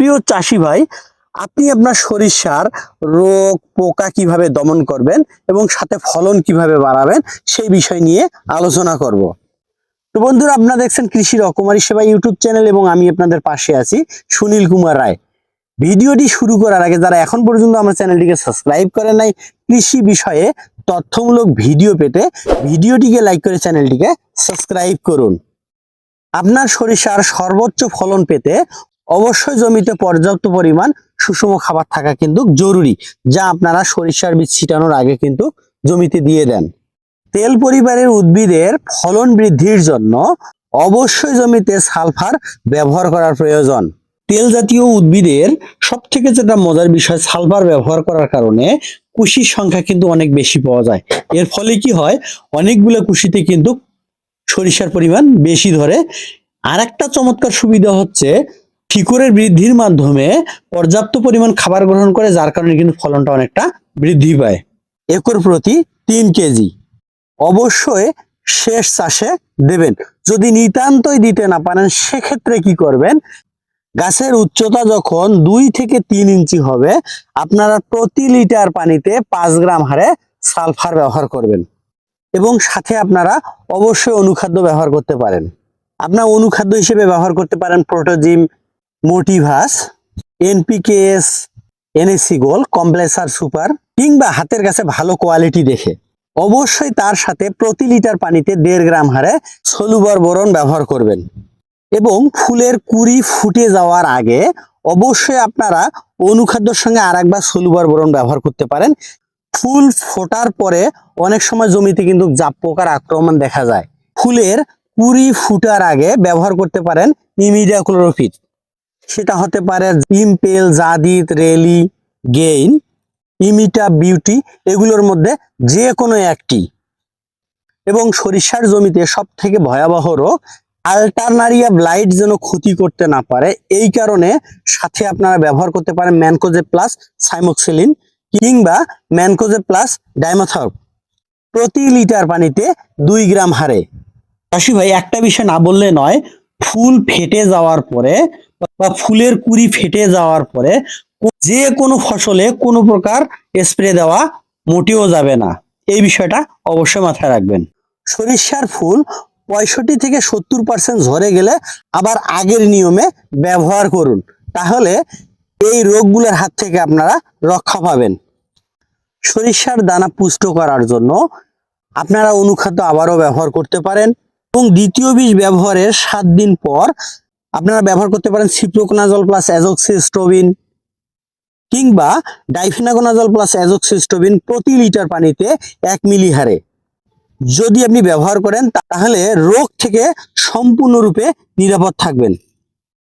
প্রিয় চাষি ভাই, আপনি আপনার সরিষার রোগ, পোকা কীভাবে দমন করবেন এবং সাথে ফলন কীভাবে বাড়াবেন সেই বিষয় নিয়ে আলোচনা করব। তো বন্ধুরা, আপনারা দেখছেন কৃষি রকমারি সেবা ইউটিউব চ্যানেল এবং আমি আপনাদের পাশে আছি সুনীল কুমার রায়। ভিডিওটি শুরু করার আগে যারা এখন পর্যন্ত আমার চ্যানেলটিকে সাবস্ক্রাইব করে নাই, কৃষি বিষয়ে তথ্যমূলক ভিডিও পেতে ভিডিওটিকে লাইক করে চ্যানেলটিকে সাবস্ক্রাইব করুন। আপনার সরিষার সর্বোচ্চ ফলন পেতে অবশ্যই জমিতে পর্যাপ্ত পরিমাণ সুষম খাবার থাকা কিন্তু জরুরি, যা আপনারা সরিষার বীজ ছিটানোর আগে কিন্তু জমিতে দিয়ে দেন। তেল পরিবারের উদ্ভিদের ফলন বৃদ্ধির জন্য অবশ্যই জমিতে সালফার ব্যবহার করার প্রয়োজন। তেল জাতীয় উদ্ভিদের সব থেকে যেটা মজার বিষয়, সালফার ব্যবহার করার কারণে কুশির সংখ্যা কিন্তু অনেক বেশি পাওয়া যায়। এর ফলে কি হয়, অনেকগুলো কুশিতে কিন্তু সরিষার পরিমাণ বেশি ধরে। আর একটা চমৎকার সুবিধা হচ্ছে শিকড়ের বৃদ্ধির মাধ্যমে পর্যাপ্ত পরিমাণ খাবার গ্রহণ করে, যার কারণে কিন্তু ফলনটা অনেকটা বৃদ্ধি পায়। একর প্রতি তিন কেজি। অবশ্যই শেষ চাষে দেবেন। যদি নিতান্তই দিতে না পারেন, সেক্ষেত্রে কি করবেন? গাছের উচ্চতা যখন দুই থেকে তিন ইঞ্চি হবে, আপনারা প্রতি লিটার পানিতে পাঁচ গ্রাম হারে সালফার ব্যবহার করবেন। এবং সাথে আপনারা অবশ্যই অনুখাদ্য ব্যবহার করতে পারেন। আপনার অনুখাদ্য হিসেবে ব্যবহার করতে পারেন প্রোটোজিম মোটিভাস, এনপিকেএস এনএসসি গোল, কমপ্লেসার সুপার, কিংবা হাতের কাছে ভালো কোয়ালিটি দেখে। অবশ্যই তার সাথে প্রতি লিটার পানিতে দেড় গ্রাম হারে সলুবর বরণ ব্যবহার করবেন। এবং ফুলের কুড়ি ফুটে যাওয়ার আগে অবশ্যই আপনারা অনুখাদ্যর সঙ্গে আর একবার সলুবর বরণ ব্যবহার করতে পারেন। ফুল ফোটার পরে অনেক সময় জমিতে কিন্তু জাপ পোকার আক্রমণ দেখা যায়। ফুলের কুড়ি ফুটার আগে ব্যবহার করতে পারেন ইমিডিয়া ক্লোরোফিট সেটা হতে পারে ইমপেল জাদিত রেলি, গেইন, ইমিটা, বিউটি, এগুলোর মধ্যে যে কোনো একটি। এবং সরিষার জমিতে সব থেকে ভয়াবহ রোগ, আলটারনারিয়া ব্লাইট যেন ক্ষতি করতে না পারে, এই কারণে সাথে আপনারা ব্যবহার করতে পারেন ম্যানকোজে প্লাস সাইমোক্সিলিন কিংবা ম্যানকোজে প্লাস ডাইমোথর্প। প্রতি লিটার পানিতে দুই গ্রাম হারে। চাষি ভাই, একটা বিষয় না বললে নয়, ফুল ফেটে যাওয়ার পরে বা ফুলের কুড়ি ফেটে যাওয়ার পরে যে কোনো ফসলে কোনো প্রকার স্প্রে দেওয়া মোটেও যাবে না। এই বিষয়টা অবশ্যই মাথায় রাখবেন। সরিষার ফুল পঁয়ষট্টি থেকে সত্তর পার্সেন্ট ঝরে গেলে আবার আগের নিয়মে ব্যবহার করুন। তাহলে এই রোগগুলোর হাত থেকে আপনারা রক্ষা পাবেন। সরিষার দানা পুষ্ট করার জন্য আপনারা অনুখাদ্য আবারও ব্যবহার করতে পারেন এবং দ্বিতীয় বীজ ব্যবহারের সাত দিন পর আপনারা ব্যবহার করতে পারেন সিপ্রোকোনাজল প্লাস অ্যাজোক্সিস্টোবিন কিংবা ডাইফিনাগোনাজল প্লাস অ্যাজোক্সিস্টোবিন প্রতি লিটার পানিতে এক মিলি হারে যদি আপনি ব্যবহার করেন, তাহলে রোগ থেকে সম্পূর্ণরূপে নিরাপদ থাকবেন।